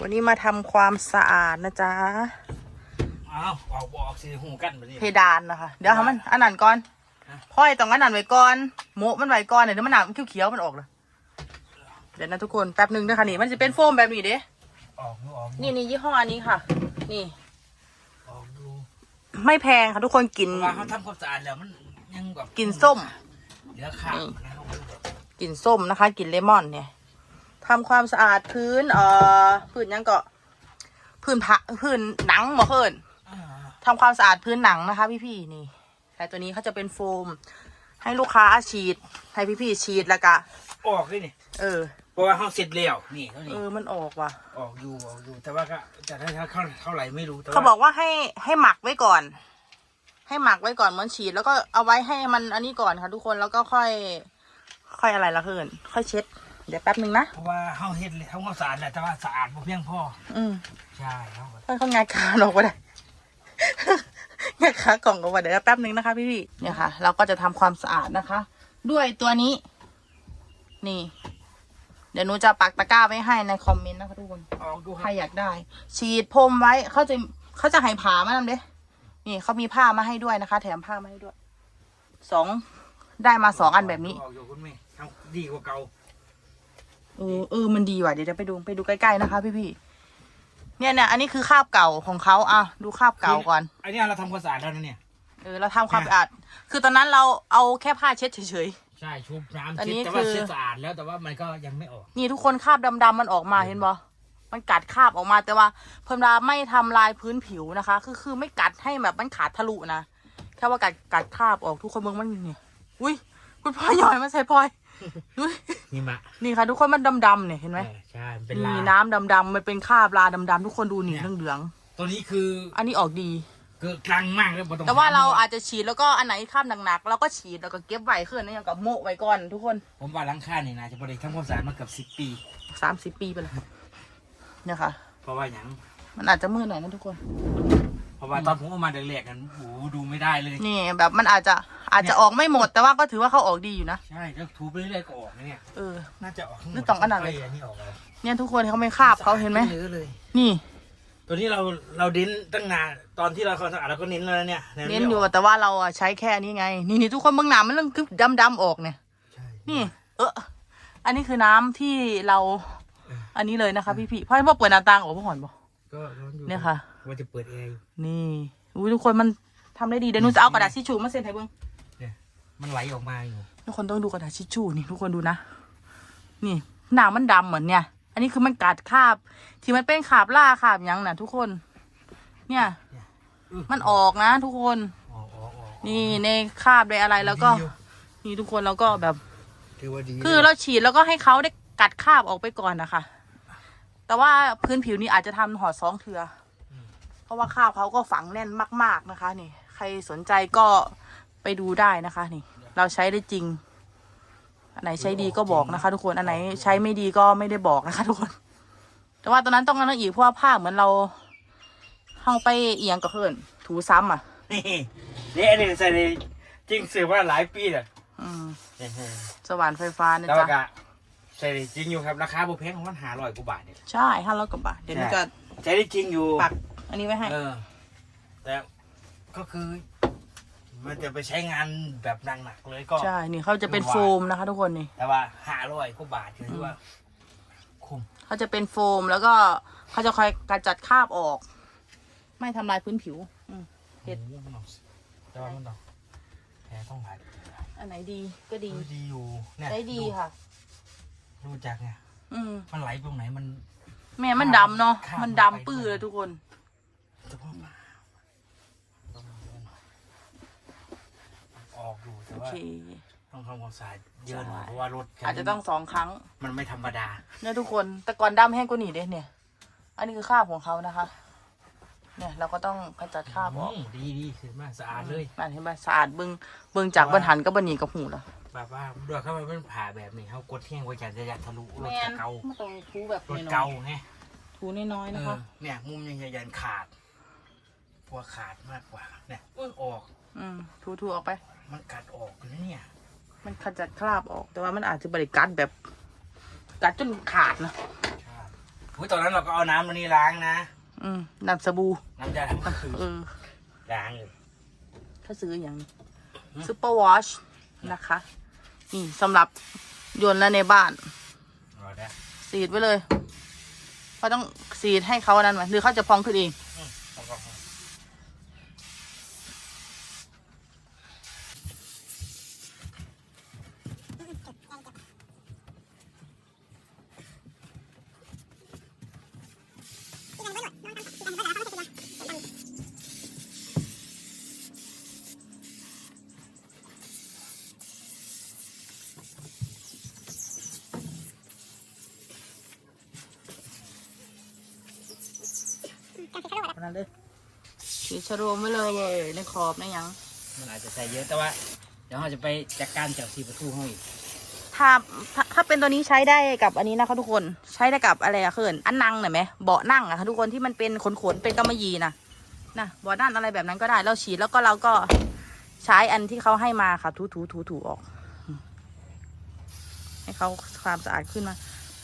วันนี้มาทำความสะอาดนะจ๊ะอ้าวออกบออกสิหูกันมาดิเพดานนะคะ เดี๋ยวทำมันอันนั้นก่อนฮะพ่อยต้องอันนั้นไว้ก่อนโมะมันไว้ก่อนเดี๋ยวมันหนาวมันเขียวๆมันออกเลยเดี๋ยวนะทุกคนแป๊บหนึ่งนะคะนี่มันจะเป็นโฟมแบบนี้เด้ออกดูออกดูนี่นี่ยี่ห้ออันนี้ค่ะ นี่ออกดูไม่แพงค่ะทุกคนกินเพราะว่าเขาทำความสะอาดแล้วมันยังแบบกินส้มเหลือขาดนะเขาไม่ได้แบบกลิ่นส้มนะคะกลิ่นเลมอนเนี่ย ทำความสะอาดพื้น เอ่อพื้นยังก็พื้นพระพื้นหนังหมอเคินอ่าทำความสะอาดพื้นหนังนะคะ พี่ๆนี่ แต่ตัวนี้เขาจะเป็นโฟม ให้ลูกค้าฉีด ให้พี่ๆฉีดแล้วก็ออกเลยนี่ เออเพราะว่าเขาเสร็จแล้วนี่เท่าเอนี้อมันออกว่ะ ออกอยู่ออกอยู่ แต่ว่าก็จะได้เท่าเท่าไหร่ไม่รู้แต่ว่เขาบอกว่าให้ให้หมักไว้ก่อน ให้หมักไว้ก่อนเหมือนฉีด แล้วก็เอาไว้ให้มันอันนี้ก่อนค่ะ ทุกคนแล้วก็ค่อย ค่อยอะไรละเคินค่อยเช็ด เดี๋ยวแป๊บหนึ่งนะ เพราะว่าเขาเฮ็ดเลยทำความสะอาดแหละแต่ว่าสะอาดบ่เพียงพออืมใช่เขาก็ค่อยเขางานขาออกมาได้ งานขากล่องออกมาเดี๋ยวแป๊บนึงนะคะ พี่พี่ๆเนี่ยค่ะ เราก็จะทำความสะอาดนะคะ ด้วยตัวนี้ นี่ เดี๋ยวหนูจะปักตะกร้าไว้ให้ในคอมเมนต์นะคะทุกคน ออกดูคใครรับอยากได้ ฉีดพรมไว้เขาจะเขาจะให้ผ่ามาทำเด้นี่เขามีผ้ามาให้ด้วยนะคะ แถมผ้ามาให้ด้วยสองได้มาสองอันแบบนี้ ออกอยู่คุณแม่ทำดีกว่าเก่า เออเออมันดีว่ะเดี๋ยวเดี๋ยวไปดูไปดูใกล้ๆนะคะ พี่พี่ๆเนี่ยเนี่ยอันนี้คือคราบเก่าของเขาอะดูคราบเก่าก่อนอันนี้เราทำความสะอาดแล้วนะเนี่ยเออเราทำความสะอาดคือตอนนั้นเราเอาแค่ผ้าเช็ดเฉยใช่ชุบน้ำอันเช็ดนี้แต่ว่าคือเช็ดสะอาดแล้วแต่ว่ามันก็ยังไม่ออกๆนี่ทุกคนคราบดำๆมันออกมาเห็นบ่มันกัดคราบออกมาแต่ว่าเพิ่มราไม่ทำลายพื้นผิวนะคะ คือคือไม่กัดให้แบบมันขาดทะลุนะแค่ว่ากัดกัดคราบออกทุกคนเบิ่งมันนี่อุ้ยคุณพ่อหย่อยมาใส่พลอย อุ้ยนี่มะนี่ค่ะ ทุกคนมันดำๆเนี่ยเห็นไหมเออใช่มันเป็นลามีน้ำดำๆมันเป็นคราบลาดำๆทุกคนดูนี่เนี่ยเหลืองตัวนี้คือๆอันนี้ออกดี เกิดกลางมากเลยบ่ต้องแต่ว่าเราถมอาจจะฉีดแล้วก็อันไหนคราบหนักๆเราก็ฉีดแล้วก็เก็บไว้ขึ้นนะอย่างกับโมะไว้ก่อนทุกคน ผมว่าหลังค่านี่นะจะบริทำความสะอาดมาเกือบสิบปี สามสิบปีไปเลยเนี่ยค่ะ เพราะว่าอย่างมันอาจจะมืดหน่อยนะทุกคน เพราะว่าตอนผมเอามาแรกๆกันโอ้โหดูไม่ได้เลย นี่แบบมันอาจจะ อาจจะออกไม่หมดแต่ว่าก็ถือว่าเขาออกดีอยู่นะ ใช่แล้วทูไปเรื่อยๆก็ออกนะเนี่ย เออ น่าจะออกทั้งหมนี่ดต้องอันนั้นเลยไอันนี้ออกเลยเนี่ยทุกคนเขาไม่คาบเขาเห็นไหมเยอะเลย นี่ ตัวนี้เราเราเน้นตั้งนานตอนที่เราความสะอาดเราก็เน้นแล้วนะเนี่ยเน้นอยู่แต่ว่าเราอะใช้แค่นี้ไง นี่นี่ทุกคนเบื้องหน้ามันเรื่องคือดำๆออกเนี่ย ใช่นี่ เอออันนี้คือน้ำที่เรา อันนี้เลยนะคะพี่พี่ๆเพราะว่าเปิดหน้าต่างออกมาก่อนบอกก็ร้อนอยู่เนี่ยค่ะ ว่าจะเปิดแอร์อยู่นี่อุ้ยทุกคนมันทำได้ดีเดี๋ยวหนูจะเอากระดาษทิชชู่มาเซ็นให้เบิ้งเนี่ย มันไหลออกมาอยู่ทุกคนต้องดูกระดาษทิชชู่นี่ทุกคนดูนะ นี่หน้ามันดำเหมือนเนี่ย อันนี้คือมันกัดคราบ ที่มันเป็นคราบล่าคราบหยังน่ะทุกคน เนี่ยอื้อมันออกนะทุกคนออกออกออกนี่ในคราบในอะไรแล้วก็ดีอยู่นี่ทุกคนแล้วก็แบบถือว่าดีคือเราฉีดแล้วก็ให้เขาได้กัดคราบออกไปก่อนนะคะ แต่ว่าพื้นผิวนี้อาจจะทำห่อสองเถืออเพราะว่าคราบเขาก็ฝังแน่นมาก ๆนะคะ นี่ ใครสนใจก็ ไปดูได้นะคะนี่ เราใช้ได้จริง อันไหนใช้ดีก็บอกนะคะ ทุกคนอันไหนใช้ไม่ดีก็ไม่ได้บอกนะคะ ทุกคน แต่ว่าตอนนั้นต้องนั่นอีกเพราะว่าผ้าเหมือนเราเข้าไปเอียงกับเพื่อนถูซ้ำอะนี่นี่อันนี้ใส่ในจริงสือว่าหลายปีเลยอืมเนี่ยสว่านไฟฟ้านะแต่ว่าจ๊ะ ก็ใช่ได้จริงอยู่ครับราคาบุแพงของมันหาร้อยกว่าบาทเนี่ยใช่ห้าร้อยกว่าบาทเดี๋ยวนี้ก็ใช้ได้จริงอยู่ปัก อันนี้ไว้ให้ เออแต่ก็คือ มันจะไปใช้งานแบบหนักๆเลยก็ ใช่ นี่เขาจะเป็นโฟมนะคะ ทุกคนนี่ แต่ว่าหาร้อยกว่าบาทถือว่า คุ้มเขาจะเป็นโฟมแล้วก็เขาจะคอยกระจัดคราบออก ไม่ทำลายพื้นผิว อืมเห็ดโอ้โหมันต้องแต่ว่ามันต้องแผลต้องหายอันไหนดีก็ดีดูดีอยู่เนี่ยได้ดีค่ะดูจากเนี่ยอืมมันไหลตรงไหนมัน แม่มันดำเนาะคราบมันมันไปดำปื้อเลยทุกคนจะว่ามาต้องเยอะหน่อย ออกอยู่แต่โอว่าเคต้องทำความสะอาดเยอะหน่อยใช่เพราะว่ารถคันนี้อาจจะต้องสองครั้งมันไม่ธรรมดา เนี่ยทุกคนแต่ก่อนดำแห้งกว่านี้เด้เนี่ย อันนี้คือคราบของเขานะคะ เนี่ยเราก็ต้องกระจัดคราบออกอืมดีดีคือมากสะอาดเลยนั่นเห็นไหมสะอาดเบึงเบึงจากบันหันก็บันหนีกับหูแล้ว แบบว่าด้วยเข้าไปเป็นผ่าแบบนี้เขากดแห้งไว้จันจะยัดทะลุรถจะเกาไม่ต้องทูแบบรถน้อเกายไงๆทูน้อยๆเอนะคะ อเนี่ยมุมยังจะยันขาดพวกขาดมากกว่าเนี่ยเออออก อืมทูทูๆออกไป มันกัดออกนะเนี่ย มันขจัดคราบออก แต่ว่ามันอาจจะบริกัดแบบ กัดจนขาดนะใช่อุ้ยตอนนั้นเราก็เอาน้ำมันนี่ล้างนะ อืมน้ำสบู่น้ำยาทำก็คือเออล้างเลยถ้าซื้ออย่างซูเปอร์วอชนะคะ นี่สำหรับโยนแล้วในบ้าน รอได้สีดไว้เลยก็ต้องสีดให้เขาอันนั้นไหมหรือเขาจะพองขึ้นเอง นนั้นเลยสีชะโรมไว้เลยเว้ยในขอบในหยังมันอาจจะใส่เยอะแต่ว่า เดี๋ยวเราจะไปจัดการจากสีประตูห้องอีกถ้าถ้าถ้าเป็นตัวนี้ใช้ได้กับอันนี้นะคะทุกคนใช้ได้กับอะไรอะเขินอันนั่งหน่อยไหมเบาะนั่งอะค่ะทุกคนที่มันเป็นขนขนๆเป็นกำมะหยี่นะนะเบาะนั่งอะไรแบบนั้นก็ได้เราฉีดแล้วก็เราก็ใช้อันที่เขาให้มาค่ะถูถูถูถูออกอืมให้เขาความสะอาดขึ้นมา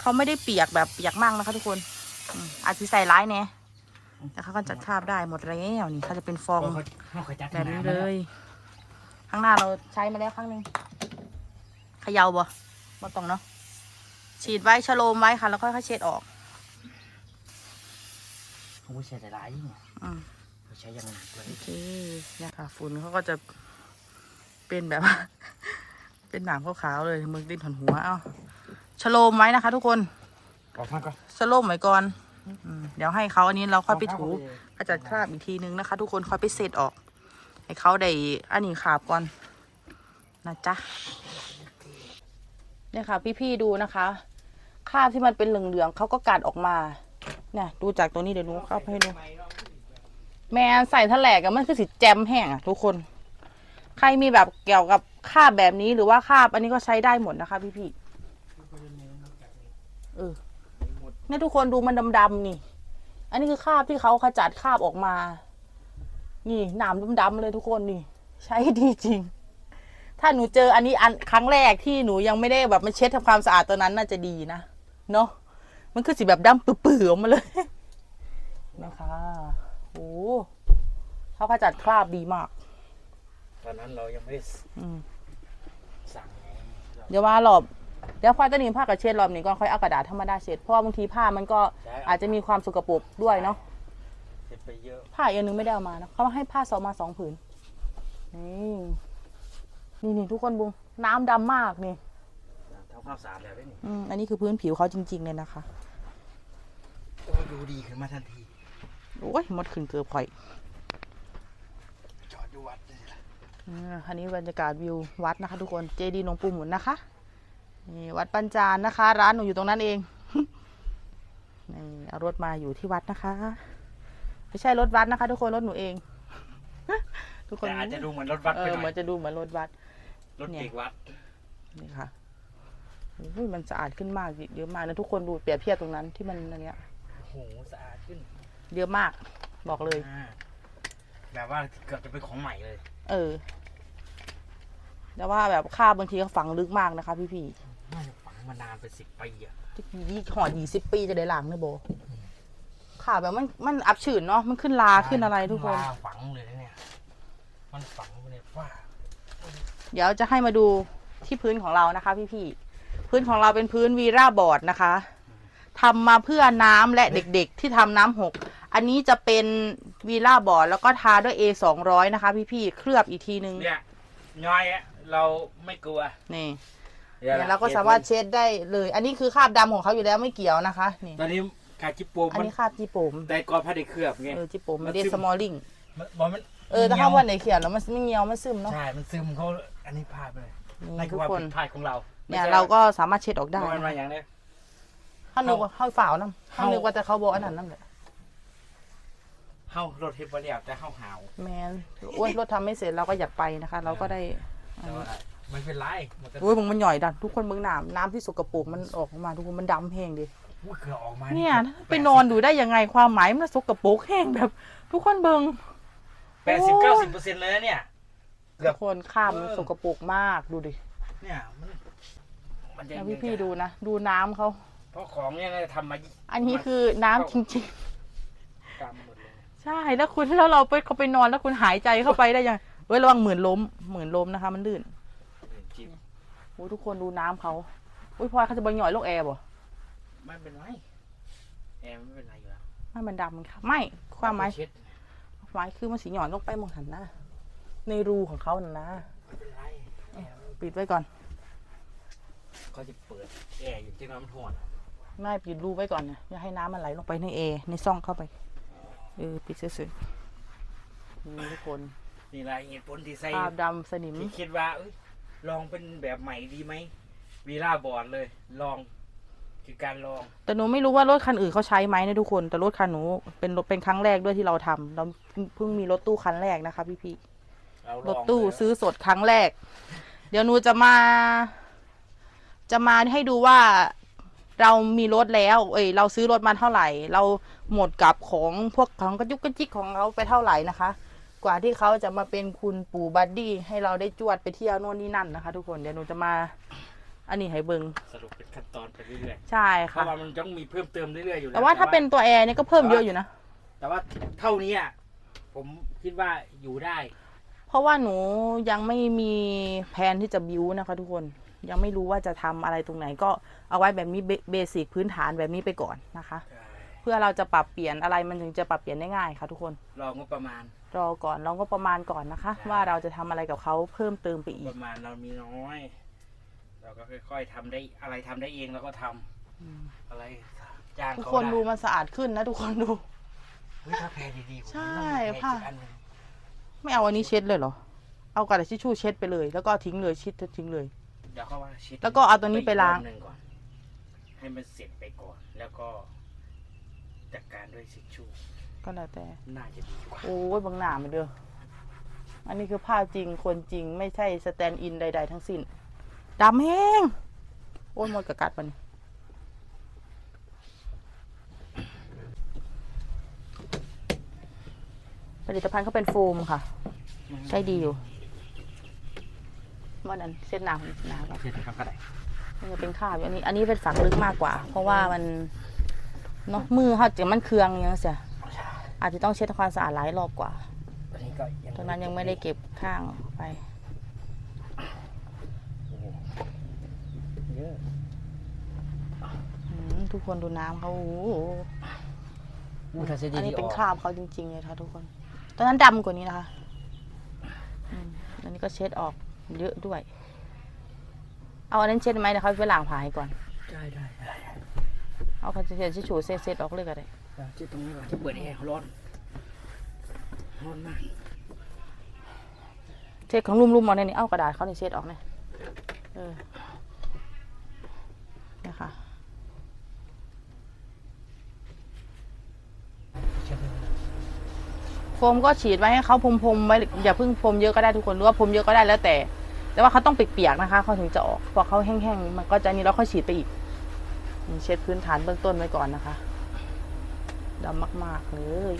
เขาไม่ได้เปียกแบบเปียกมากนะคะทุกคนอืมอาจจะใส่ร้ายแน่ แต่เขาก็จัดคราบได้หมดแล้วนี่เขาจะเป็นฟองเขาเขาเขาจัดแบบนี้ำเลย ข้างหน้าเราใช้มาแล้วครั้งหนึ่งเขยาบ่บ่ต้องเนาะฉีดไว้ชะโลมไว้ค่ะ แล้วค่อยๆเช็ดออกเขาไม่ใช่แต่ร้ายยิ่งอะอืมเขาใช้อยังหนักเลยโอเคเนี่ยค่ะฝุ่นเขาก็จะเป็นแบบว่าเป็นหนามขาวๆเลยมึงติดหันหัวเอ้าชะโลมไว้นะคะ ทุกคนออกมาก่อนชะโลมไว้ก่อน อืมเดี๋ยวให้เขาอันนี้เราค่อยไปถูขจัดคราบอีกทีนึงนะคะ ทุกคนค่อยไปเสร็จออก ให้เขาได้อันนี้ขาบก่อนนะจ๊ะเนี่ยค่ะ พี่ๆดูนะคะคราบที่มันเป็นเหลืองๆเขาก็กัดออกมา เนี่ย ดูจากตัวนี้เดี๋ยวหนูเข้าไปให้ดู แม่ใส่ทะแหลกอะมันคือสีแจมแห้งอะทุกคน ใครมีแบบเกี่ยวกับคราบแบบนี้หรือว่าคราบอันนี้ก็ใช้ได้หมดนะคะ พี่ๆเออ เนี่ยทุกคนดูมันดำๆนี่ อันนี้คือคราบที่เขาขจัดคราบออกมา นี่หนามดำๆเลยทุกคนนี่ ใช้ดีจริง ถ้าหนูเจออันนี้อันครั้งแรกที่หนูยังไม่ได้แบบมาเช็ดทำความสะอาดตัวนั้นน่าจะดีนะเนาะมันคือสีแบบดำปื้อๆออกมาเลยนะคะโอ้เขาขจัดคราบดีมาก ตอนนั้นเรายังไม่ได้อืมสั่งไง เดี๋ยวว่าหลอบเดี๋ยวพอจะหนีผ้ากระเช็ดรอบนี้ก็ค่อยเอากระดาษธรรมดาเช็ดเพราะว่าบางทีผ้ามันก็อาจจะมีความสกปรกด้วยเนาะเสร็จไปเยอะผ้าอีกอันนึงไม่ได้เอามานะเขาให้ผ้าสองมาสองผืนนี่นี่นี่ทุกคนบุงน้ำดำมากนี่ทำความสะอาดแล้วได้นี่อืมอันนี้คือพื้นผิวเขาจริง ๆ เลยนะคะโอ้ดูดีขึ้นมาทันทีโอ้ยหมดขึ้นเกือบข่อยจอดอยู่วัดนี่แหละอืมอันนี้บรรยากาศวิววัดนะคะ ทุกคน เจดีย์หลวงปู่หมุนนะคะ นี่วัดปัญจานนะคะ ร้านหนูอยู่ตรงนั้นเองนี่เอารถมาอยู่ที่วัดนะคะ ไม่ใช่รถวัดนะคะ ทุกคนรถหนูเอง ทุกคนแต่อาจจะดูเหมือนรถวัดเอไปอหเหน่มืออยนจะดูเหมือนรถวัด รถเด็กวัด นี่ค่ะโอ้ยมันสะอาดขึ้นมากเยอะมากนะทุกคนดูเปรียบเทียบตรงนั้นที่มันอันเนี้ยโอ้โหสะอาดขึ้นเยอะมากบอกเลย อ่าแบบว่าเกือบจะเป็นของใหม่เลย เออ แต่ว่าแบบค่าบบางทีก็ฝังลึกมากนะคะ พี่พี่ น่าจะฝังมานานเป็นสิบปีอะๆยี่หอยี่สิบปีจะได้ล้างเนี่ยโบ ค่ะแบบมันมันอับชื้นเนาะมันขึ้นลาขึ้นอะไรทุกคนว่าฝังเลยนะเนี่ย มันฝังไปเลยว่าเดี๋ยวจะให้มาดูที่พื้นของเรานะคะ พี่พี่ๆพื้นของเราเป็นพื้นวีราบอร์ดนะคะทำมาเพื่อน้ำและเด็กๆ ที่ทำน้ำหก อันนี้จะเป็นวีราบอร์ดแล้วก็ทาด้วย A สองร้อยนะคะ พี่พี่ๆเคลือบอีกทีนึงเนี่ยย้อยอะเราไม่กลัว นี่ดี๋ยว เนี่ยเราก็สามารถเช็ดได้เลย อันนี้คือคราบดำของเขาอยู่แล้วไม่เกี่ยวนะคะนี่ตอนนี้กาจิโปมอันมันนี้คราบจีโปมได้ก่อนพระได้เคลือบไง เออจีโปมมัไม่นได้ซึม สมอลลิงมันบอกมันเออถ้าเข้าวันไหนเขียนแล้วมันไม่เงียวไม่ซึมเนาะ ใช่ มันซึมเขาอันนี้พลาดไปเลยนี่นั่นคืทุอกความคน ผิดพลาดของเราเนี่ยไม่ใช่เราก็สามารถเช็ดออกได้มันมานะอย่างเนี้ย ถ้านึกว่าเข้าฝ่าวน้ำถ้าเข้า นึกว่าแต่เขาบอกอันนั้นนั่นแหละเข้ารถเทปไปแล้วแต่เข้าหาวแมนอ้วนรถทำไม่เสร็จเราก็อยากไปนะคะ เราก็ได้แต่ว่า ไม่เป็นไรมันก็โอ้ยมึงมันหย่อยดันทุกคนมึงน้ำน้ำที่สกปรกมันออกมาทุกคนมันดำแห้งดิอุ้ยเกือบออกมาเนี่ยไปนอนดูได้ยังไงความหมายมันสกปรกแห้งแบบ ทุกคนเบิงแปดสิบเก้าสิบเปอร์เซ็นต์เลยนะเนี่ย เกืทุอบ กคนข้ามมันเออ สกปรกมากดูดิเนี่ยมันมันจะแล้วพี่ๆดูนะดูน้ำเขาเพราะของเนี่ยน่าจะทำมาอันนี้คือน้ำจริงตามหมดเลยๆ ใช่แล้วคุณถ้าเราไปเขาไปนอนแล้วคุณหายใจเข้าไปได้ยังเว้ยระวังเหมือนล้มเหมือนล้มนะคะ มันลื่นจริง โอ้ยทุกคนดูน้ำเขาอุ้ยพลอยเขาจะบหย่อยโลกแอร์บ่ไม่เป็นไรแอร์ไม่เป็นไรอยู่แล้วไม่มันดำมันค่ะไม่ความหมาย เช็ดหมายคือมันสีหย่อนลงไปมองหันหน้าในรูของเขาน่ะนะไม่เป็นไรแอร์ปิดไว้ก่อนเขาจะเปิดแอร์อยู่ที่น้ำท่วมไม่ปิดรูไว้ก่อนนะอย่าให้น้ำมันไหลลงไปในเอในซ่องเข้าไปเออปิดสวยๆนี่ทุกคนนี่แหละเหตุผลที่ใส่ภาพดำสนิมที่คิดว่าเอ้ย ลองเป็นแบบใหม่ดีไหมวีล่าบอร์ดเลย ลองคือการลอง แต่หนูไม่รู้ว่ารถคันอื่นเขาใช้ไหมนะทุกคน แต่รถคันหนูเป็นรถเป็นครั้งแรกด้วยที่เราทำเราเพิ่งมีรถตู้คันแรกนะคะพี่เราลๆรองถตู้เลยซื้อสดครั้งแรก เดี๋ยวหนูจะมา จะมาให้ดูว่าเรามีรถแล้ว เอ้ย เราซื้อรถมาเท่าไหร่ เราหมดกับของพวกของกระจุกกระจิกของเขาไปเท่าไหร่นะคะ กว่าที่เขาจะมาเป็นคุณปู่บัดดี้ให้เราได้จวดไปเที่ยวโน่นนี่นั่นนะคะ ทุกคนเดี๋ยวหนูจะมา อันนี้ให้เบิงสรุปเป็นขั้นตอนไปเรื่อยใช่ๆเพค่ะ ราะว่ามันต้องมีเพิ่มเติมเรื่อยๆอยู่แล้วแต่ว่าถ้าเป็นตัวแอร์เนี่ยก็เพิ่มเยอะอยู่นะ แต่ว่าเท่านี้อะผมคิดว่าอยู่ได้ เพราะว่าหนูยังไม่มีแผนที่จะบิวนะคะ ทุกคนยังไม่รู้ว่าจะทำอะไรตรงไหนก็เอาไว้แบบนี้เบเบสิกพื้นฐานแบบนี้ไปก่อนนะคะ เพื่อเราจะปรับเปลี่ยนอะไรมันถึงจะปรับเปลี่ยนได้ง่ายค่ะทุกคนลองก็ประมาณ รอก่อนเราก็ประมาณก่อนนะคะ ใช่ ว่าเราจะทำอะไรกับเขาเพิ่มเติมไปอีปกระมาณเรามีน้อย เราก็ค่อย ๆทำได้อะไรทำได้เองเราก็ทำอืมอะไรจ้างทุกเขาคนดูได้มันสะอาดขึ้นนะ ทุกคนดู เฮ้ยถ้าแพรดีๆผมใช่ต้องมีแพรค่ะอีกอันหนึ่งไม่เอาอันนี้เช็ดเลยเหรอ เอากระดาษทิชชู่เช็ดไปเลย แล้วก็ทิ้งเลยชิดทิ้งเลย เดี๋ยวเขาว่าชิดแล้วก็เอาตัวนี้ไปล้าง อีกรอบหนึ่งก่อน ให้มันเสร็จไปก่อน แล้วก็ จัดการด้วยชิชชู่ก็แล้วแต่ น่าจะดีกว่าโอ้ยบางหนามาเด้อ อันนี้คือผ้าจริงคนจริงไม่ใช่สแตนด์อินใด ๆ ทั้งสิ้นดำแห้ง โอ้ยหมดกระกัดมันผลิตภัณฑ์เขาเป็นโฟมค่ะ ใช้ดีอยู่วันนั้นเส้นหนาหนาแล้วเสร็จครับก็ได้มันจะเป็นคราบอยู่อันนี้ อันนี้เป็นฝังลึกมากกว่า เพราะว่ามัน เนาะมือเขาจะมันเคืองอย่างเงี้ยเสียอาจจะต้องเช็ดทำความสะอาดหลายรอบกว่าตอนนี้ก็ยังตอนนั้นยังไม่ได้เก็บข้างไปโอ้โหเยอะอืมทุกคนดูน้ำเขาโอ้โหอู้ถ้าเสร็จอันนี้ดีๆเป็นออกคราบเขาจริงๆเลยค่ะทุกคน ตอนนั้นดำกว่านี้นะคะอืมอันนี้ก็เช็ดออกเยอะด้วย เอาอันนั้นเช็ดไหมเดี๋ยวเขาไปล้างผ้าให้ก่อน ได้ได้ได้ เอาคันเช็ดชิชูเซ็ตๆออกเลยก็ได้ได้ที่ตรงนี้ก่อนที่เปิดแอร์ร้อน ร้อนมากเช็ดของลุ่มๆมาในนี้เอากระดาษเขานี่เช็ดออกเนี่ยเออนะคะใช่ไหมโฟมก็ฉีดไว้ให้เขาพรมๆไว้อย่าเพิ่งพรมเยอะก็ได้ทุกคนหรือว่าพรมเยอะก็ได้แล้วแต่ แต่ว่าเขาต้องเปียกๆนะคะเขาถึงจะออกพอเขาแห้งๆมันก็จะนี่แล้วค่อยฉีดไปอีก นี่เช็ดพื้นฐานเบื้องต้นไว้ก่อนนะคะดำมาก ๆ เลย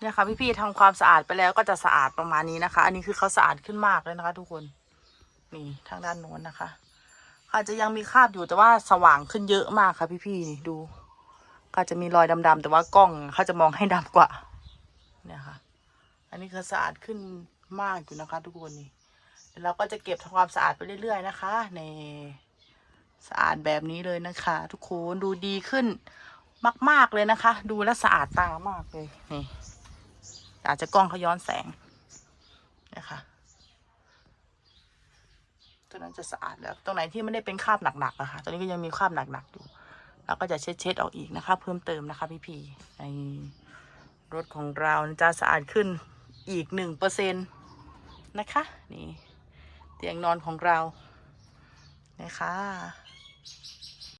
เนี่ยค่ะพี่ๆทำความสะอาดไปแล้วก็จะสะอาดประมาณนี้นะคะ อันนี้คือเขาสะอาดขึ้นมากเลยนะคะ ทุกคนนี่ทางด้านโน้นนะคะ อาจจะยังมีคราบอยู่แต่ว่าสว่างขึ้นเยอะมากค่ะพี่ๆนี่ดู ก็จะมีรอยดำๆแต่ว่ากล้องเขาจะมองให้ดำกว่า เนี่ยค่ะ อันนี้คือสะอาดขึ้นมากอยู่นะคะ ทุกคนนี่เราก็จะเก็บทำความสะอาดไปเรื่อย ๆ นะคะ ในสะอาดแบบนี้เลยนะคะ ทุกคนดูดีขึ้นมาก ๆ เลยนะคะ ดูแลสะอาดตามากเลยนี่อาจจะกล้องเขาย้อนแสงนะคะตัวนั้นจะสะอาดแล้วตรงไหนที่ไม่ได้เป็นคราบหนักๆอะคะตรงนี้ก็ยังมีคราบหนักๆอยู่ แล้วก็จะเช็ดเช็ดออกอีกนะคะ เพิ่มเติมนะคะพี่พีในรถของเราจะสะอาดขึ้นอีกหนึ่งเปอร์เซ็นตนะคะ นี่ เตียงนอนของเรานะคะ